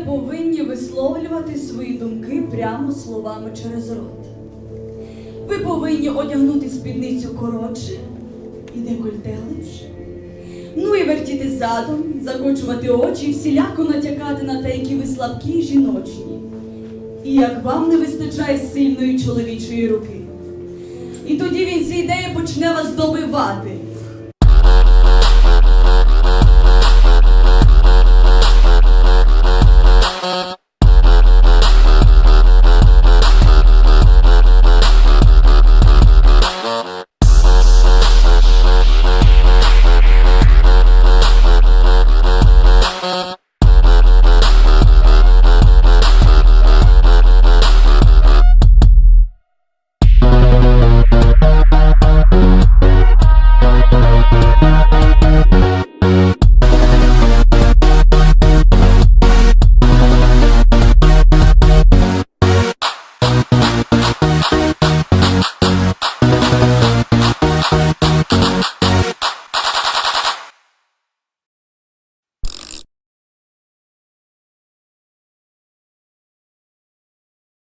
повинні висловлювати свої думки прямо словами через рот. Ви повинні одягнути спідницю коротше і декольте глибше. Ну і вертіти задом, закочувати очі і всіляко натякати на те, які ви слабкі і жіночні. І як вам не вистачає сильної чоловічої руки. І тоді він зійде і почне вас добивати.